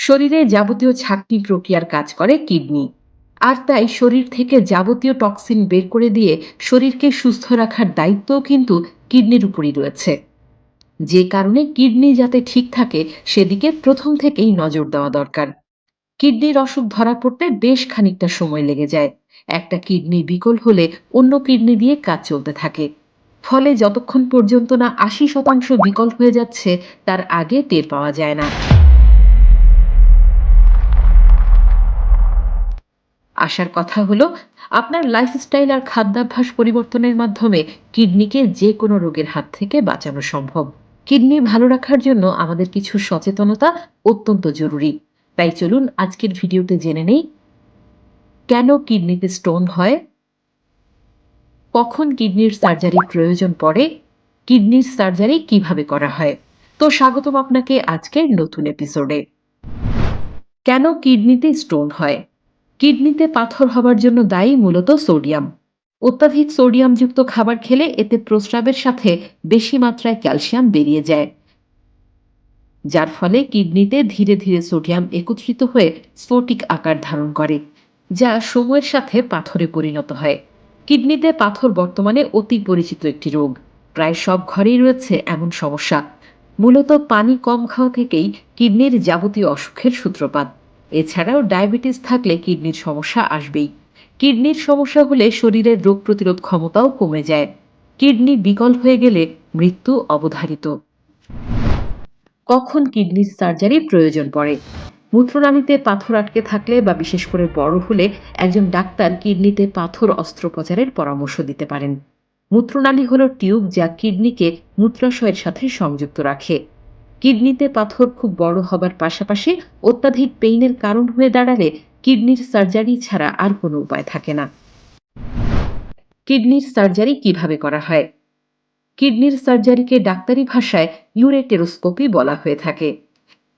শরীরে যাবতীয় ছাকনি প্রক্রিয়ার কাজ করে কিডনি। আর তাই শরীর থেকে যাবতীয় টক্সিন বের করে দিয়ে শরীরকে সুস্থ রাখার দায়িত্বও কিন্তু কিডনির উপরই রয়েছে। যে কারণে কিডনি যাতে ঠিক থাকে, সেদিকে প্রথম থেকেই নজর দেওয়া দরকার। কিডনির অসুখ ধরা পড়তে বেশ খানিকটা সময় লেগে যায়। একটা কিডনি বিকল হলে অন্য কিডনি দিয়ে কাজ চলতে থাকে। ফলে যতক্ষণ পর্যন্ত না আশি শতাংশ বিকল হয়ে যাচ্ছে, তার আগে টের পাওয়া যায় না। আসার কথা হলো, আপনার লাইফস্টাইল আর খাদ্যাভ্যাস পরিবর্তনের মাধ্যমে কিডনিকে যে কোনো রোগের হাত থেকে বাঁচানো সম্ভব। কিডনি ভালো রাখার জন্য আমাদের কিছু সচেতনতা অত্যন্ত জরুরি। তাই চলুন আজকের ভিডিওতে জেনে নেই, কেন কিডনিতে স্টোন হয়? কখন কিডনির সার্জারির প্রয়োজন পড়ে? কিডনির সার্জারি কীভাবে করা হয়? তো স্বাগতম আপনাকে আজকের নতুন এপিসোডে কেন কিডনিতে স্টোন হয়? কিডনিতে পাথর হবার জন্য দায়ী মূলত সোডিয়াম। অত্যাধিক সোডিয়ামযুক্ত খাবার খেলে এতে প্রস্রাবের সাথে বেশি মাত্রায় ক্যালসিয়াম বেরিয়ে যায়। যার ফলে কিডনিতে ধীরে ধীরে সোডিয়াম একত্রিত হয়ে স্ফটিক আকার ধারণ করে, যা সময়ের সাথে পাথরে পরিণত হয়। কিডনিতে পাথর বর্তমানে অতি পরিচিত একটি রোগ। প্রায় সব ঘরেই রয়েছে এমন সমস্যা। মূলত পানি কম খাওয়া থেকেই কিডনির যাবতীয় অসুখের সূত্রপাত। এছাড়াও ডায়াবেটিস থাকলে কিডনির সমস্যা আসবেই। কিডনির সমস্যা হলে শরীরের রোগ প্রতিরোধ ক্ষমতাও কমে যায়। কিডনি বিকল হয়ে গেলে মৃত্যু অবধারিত। কখন কিডনির সার্জারি প্রয়োজন পড়ে? মূত্রনালীতে পাথর আটকে থাকলে বা বিশেষ করে বড় হলে একজন ডাক্তার কিডনিতে পাথর অস্ত্রোপচারের পরামর্শ দিতে পারেন। মূত্রনালী হল টিউব যা কিডনিকে মূত্রাশয়ের সাথে সংযুক্ত রাখে। কিডনিতে পাথর খুব বড় হবার পাশাপাশি অত্যাধিক পেইনের কারণ হয়ে দাঁড়ালে কিডনির সার্জারি ছাড়া আর কোনো উপায় থাকে না। কিডনির সার্জারি কীভাবে করা হয়? কিডনির সার্জারিকে ডাক্তারি ভাষায় ইউরেটেরোস্কোপি বলা হয়ে থাকে।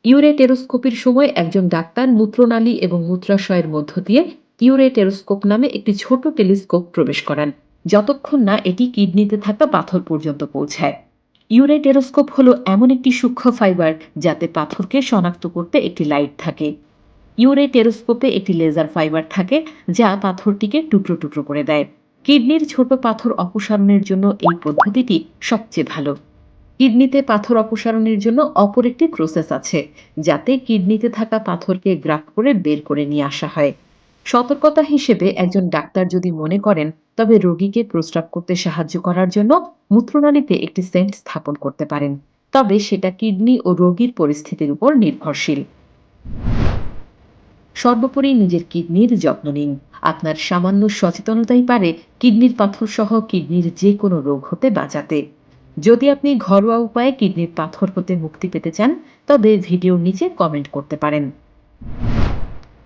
ইউরেটেরোস্কোপির সময় একজন ডাক্তার মূত্রনালী এবং মূত্রাশয়ের মধ্য দিয়ে ইউরেটেরোস্কোপ নামে একটি ছোট টেলিস্কোপ প্রবেশ করান, যতক্ষণ না এটি কিডনিতে থাকা পাথর পর্যন্ত পৌঁছায়। ইউরেটেরোস্কোপ হলো এমন একটি সূক্ষ্ম ফাইবার যাতে পাথরকে শনাক্ত করতে একটি লাইট থাকে। ইউরেটেরোস্কোপে একটি লেজার ফাইবার থাকে যা পাথরটিকে টুকরো টুকরো করে দেয়। কিডনির ছোট পাথর অপসারণের জন্য এই পদ্ধতিটি সবচেয়ে ভালো। কিডনিতে পাথর অপসারণের জন্য অপর একটি প্রসেস আছে, যাতে কিডনিতে থাকা পাথরকে গ্রাফ করে বের করে নিয়ে আসা হয়। সতর্কতা হিসেবে একজন ডাক্তার যদি মনে করেন, তবে রোগীকে প্রস্রাব করতে সাহায্য করার জন্য মূত্রনালীতে একটি সেন্ট স্থাপন করতে পারেন। তবে সেটা কিডনি ও রোগীর পরিস্থিতির উপর নির্ভরশীল। সর্বোপরি নিজের কিডনির যত্ন নিন। আপনার সামান্য সচেতনতাই পারে কিডনির পাথর সহ কিডনির যে কোনো রোগ হতে বাঁচাতে। যদি আপনি ঘরোয়া উপায়ে কিডনির পাথর হতে মুক্তি পেতে চান, তবে ভিডিওর নিচে কমেন্ট করতে পারেন।